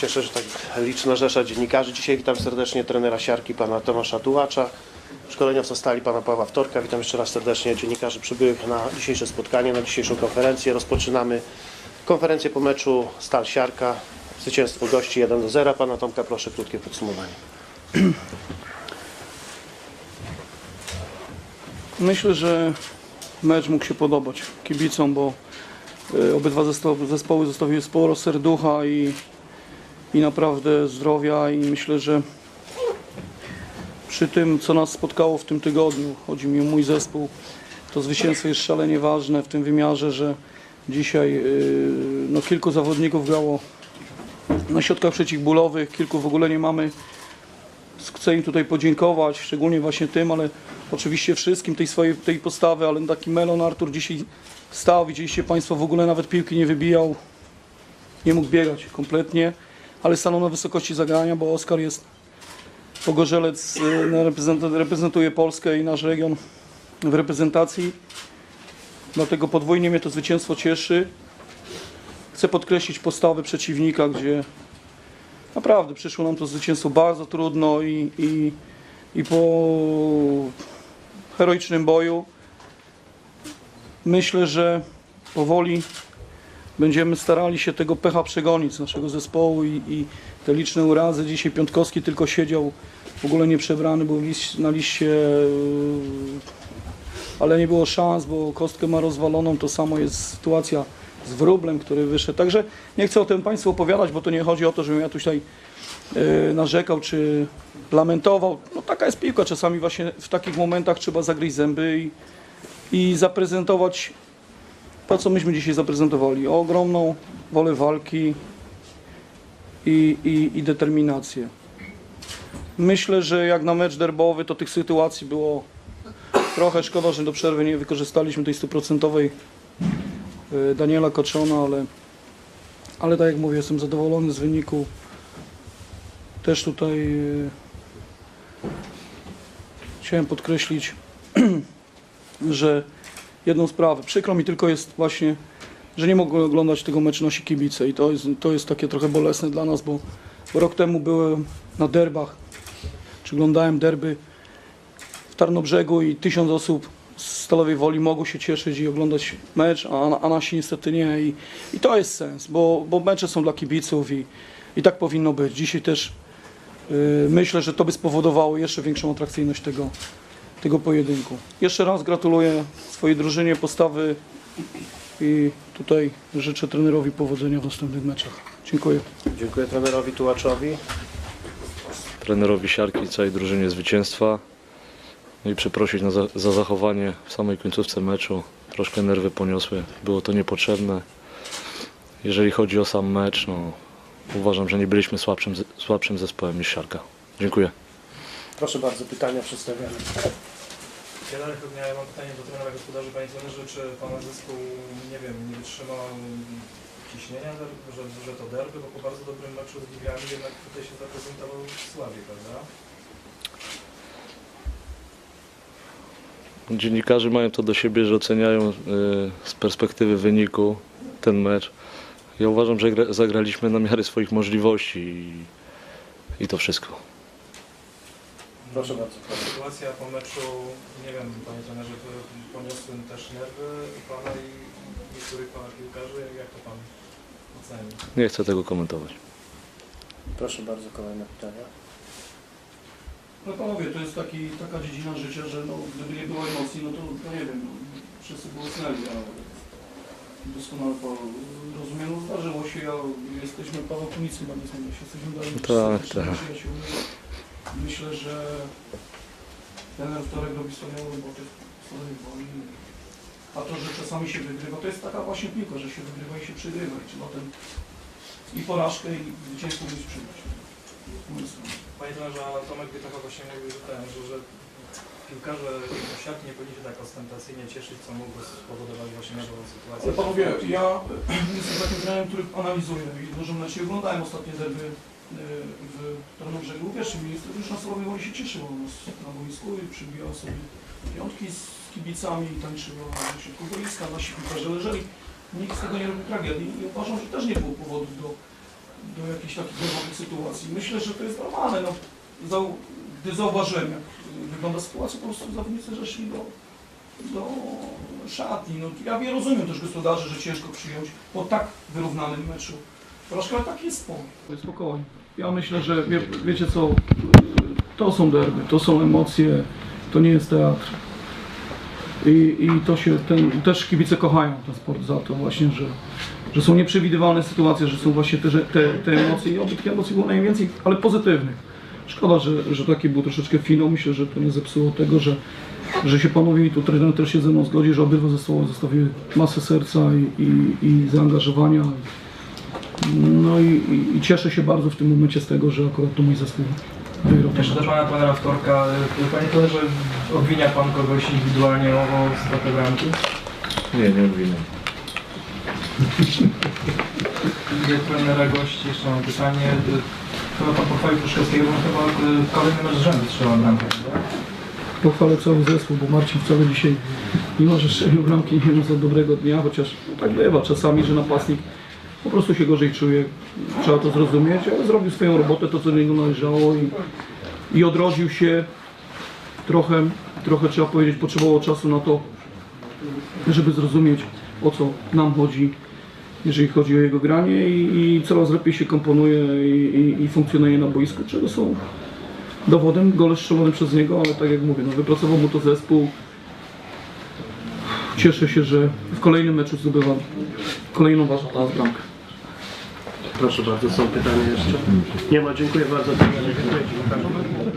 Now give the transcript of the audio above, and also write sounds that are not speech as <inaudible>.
Cieszę, że tak liczna rzesza dziennikarzy. Dzisiaj witam serdecznie trenera siarki pana Tomasza Tułacza, szkoleniowca stali pana Pawła Wtorka. Witam jeszcze raz serdecznie dziennikarzy przybyłych na dzisiejsze spotkanie, na dzisiejszą konferencję. Rozpoczynamy konferencję po meczu Stal Siarka. Zwycięstwo gości 1 do 0. Pana Tomka proszę krótkie podsumowanie. Myślę, że mecz mógł się podobać kibicom, bo y, obydwa zespoły zostawiły sporo serducha i, i naprawdę zdrowia i myślę, że przy tym, co nas spotkało w tym tygodniu, chodzi mi o mój zespół, to zwycięstwo jest szalenie ważne w tym wymiarze, że dzisiaj y, no, kilku zawodników grało na środkach przeciwbólowych, kilku w ogóle nie mamy. Chcę im tutaj podziękować, szczególnie właśnie tym, ale oczywiście wszystkim tej swojej tej postawy, ale taki Melon Artur dzisiaj stał, widzieliście Państwo, w ogóle nawet piłki nie wybijał, nie mógł biegać kompletnie, ale stanął na wysokości zagrania, bo Oskar jest Pogorzelec, y, reprezent- reprezentuje Polskę i nasz region w reprezentacji, dlatego podwójnie mnie to zwycięstwo cieszy. Chcę podkreślić postawę przeciwnika, gdzie Naprawdę przyszło nam to zwycięstwo bardzo trudno i, i, i po heroicznym boju myślę, że powoli będziemy starali się tego pecha przegonić z naszego zespołu i, i te liczne urazy. Dzisiaj Piątkowski tylko siedział w ogóle nie przebrany, był na liście, yy, ale nie było szans, bo kostkę ma rozwaloną. To samo jest sytuacja z wróblem, który wyszedł. Także nie chcę o tym Państwu opowiadać, bo to nie chodzi o to, żebym ja tutaj e, narzekał czy lamentował. No taka jest piłka. Czasami właśnie w takich momentach trzeba zagryźć zęby i, i zaprezentować to, co myśmy dzisiaj zaprezentowali. Ogromną wolę walki i, i, i determinację. Myślę, że jak na mecz derbowy, to tych sytuacji było trochę szkoda, że do przerwy nie wykorzystaliśmy tej stuprocentowej e, Daniela Koczona, ale, ale tak jak mówię, jestem zadowolony z wyniku. Też tutaj e, chciałem podkreślić, <clears throat> że jedną sprawę, przykro mi tylko jest właśnie, że nie mogłem oglądać tego meczu nasi kibice i to jest, to jest takie trochę bolesne dla nas, bo, rok temu byłem na derbach, czy oglądałem derby w Tarnobrzegu i tysiąc osób z Stalowej Woli mogło się cieszyć i oglądać mecz, a, a nasi niestety nie. I, I to jest sens, bo, bo mecze są dla kibiców i, i tak powinno być. Dzisiaj też y, myślę, że to by spowodowało jeszcze większą atrakcyjność tego, tego pojedynku. Jeszcze raz gratuluję swojej drużynie postawy i tutaj życzę trenerowi powodzenia w następnych meczach. Dziękuję. Dziękuję trenerowi Tułaczowi. trenerowi siarki i całej drużynie zwycięstwa. No i przeprosić na za, za zachowanie w samej końcówce meczu. Troszkę nerwy poniosły, było to niepotrzebne. Jeżeli chodzi o sam mecz, no, uważam, że nie byliśmy słabszym, słabszym zespołem niż siarka. Dziękuję. Proszę bardzo, pytania przedstawiane. Ja dalej ja mam pytanie do trenera gospodarzy, panie trenerze, czy pana zespół, nie wiem, nie wytrzymał ciśnienia, że, że to derby, bo po bardzo dobrym meczu z Ligrami jednak tutaj się zaprezentował słabiej, prawda? Dziennikarze mają to do siebie, że oceniają y, z perspektywy wyniku ten mecz. Ja uważam, że gra, zagraliśmy na miarę swoich możliwości i, i to wszystko. Proszę bardzo. Sytuacja po meczu, nie wiem, panie trenerze, to poniosły też nerwy pana i niektórych pana piłkarzy, jak to pan oceni? Nie chcę tego komentować. Proszę bardzo, kolejne pytania. No panowie, to jest taki, taka dziedzina życia, że no, gdyby nie było emocji, no to, to nie wiem, no, wszyscy by usnęli, ale doskonale to rozumiem, no, zdarzyło się, ja, jesteśmy Paweł znam się, jesteśmy dalej Tak, tak. przyjaciółmi. Myślę, że ten wtorek robi wspaniałą robotę w swojej woli. A to, że czasami się wygrywa, to jest taka właśnie piłka, że się wygrywa i się przegrywa i trzeba ten i porażkę i zwycięstwo mieć przyjąć. Trenerze, a Tomek Gytacha właśnie mówił, że, ten, że, że piłkarze siatki nie powinni się tak ostentacyjnie cieszyć, co mogło spowodować właśnie nową sytuację. Ale panowie, ja <clears throat> jestem takim trenerem, który analizuje i dużo i oglądałem ostatnie derby y, w Tarnobrzegu. Wiesz, minister już na Słowie Woli się cieszył u nas na boisku i przybijał sobie piątki z kibicami i tańczyło na środku boiska. Nasi piłkarze leżeli. Nikt z tego nie robił tragedii i uważam, że też nie było powodów do, do jakichś takich nerwowych sytuacji. Myślę, że to jest normalne. No, zau- gdy zauważyłem, jak wygląda sytuacja, po prostu zawodnicy zeszli do, do szatni. No, ja rozumiem też gospodarzy, że ciężko przyjąć po tak wyrównanym meczu. Troszkę tak jest spokój. Spokojnie. Ja myślę, że wie, wiecie co, to są derby, to są emocje, to nie jest teatr. I, i to się, ten, też kibice kochają ten sport za to właśnie, że, że są nieprzewidywalne sytuacje, że są właśnie te, te, te emocje i oby tych emocji było najwięcej, ale pozytywnych. Szkoda, że, że taki był troszeczkę finał. Myślę, że to nie zepsuło tego, że, że się panowie i tu trener też się ze mną zgodzi, że obydwa zespoły zostawiły masę serca i, i, i zaangażowania. No i, i, cieszę się bardzo w tym momencie z tego, że akurat to mój zespół wygrał. Jeszcze do pana trenera Wtorka. Y, Panie trenerze, obwinia pan kogoś indywidualnie o, stratę bramki? Nie, nie obwiniam. Do trenera gości jeszcze mam pytanie. Y, Chyba pan pochwalił Pruszkowskiego, bo chyba kolejny mecz rzędu strzelał bramkę. Pochwalę cały zespół, bo Marcin wcale dzisiaj, mimo że strzelił bramki, nie miał za dobrego dnia, chociaż tak bywa czasami, że napastnik po prostu się gorzej czuje. Trzeba to zrozumieć, ale zrobił swoją robotę, to co do niego należało i, i odrodził się. Trochę, trochę trzeba powiedzieć, potrzebowało czasu na to, żeby zrozumieć o co nam chodzi, jeżeli chodzi o jego granie i, i coraz lepiej się komponuje i, i, i funkcjonuje na boisku, czego są dowodem, gole strzelone przez niego, ale tak jak mówię, no, wypracował mu to zespół. Cieszę się, że w kolejnym meczu zdobywa kolejną ważną bramkę. Proszę bardzo, są pytania jeszcze? Nie ma, dziękuję bardzo. Dziękuję.